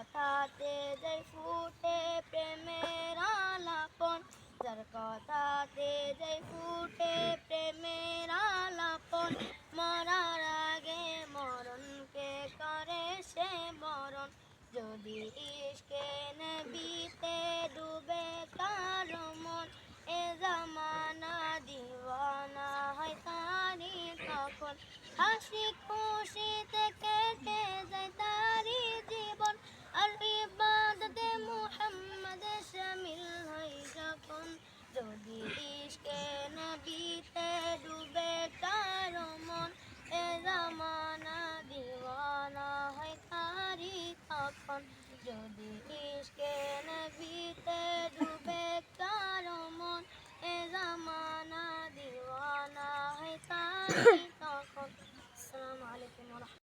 কথাতে যাই ফুটে প্রেমের আলাপন, যার কথাতে যাই ফুটে প্রেমের আলাপন, মরার আগে মরণকে করে সে মরণ? যদি ইশকে নবীতে ডুবে কারও মন, এ জামানা দিওয়ানা হয় তারি তখন হাসি ইশকে নবীতে ডুবে কারও মন। এ জামানা দিওয়ানা হয় তারি তখন যদি ইশকে নবীতে ডুবে কারও মন, এ জামানা দিওয়ানা হয় তারি তখন আসসালামু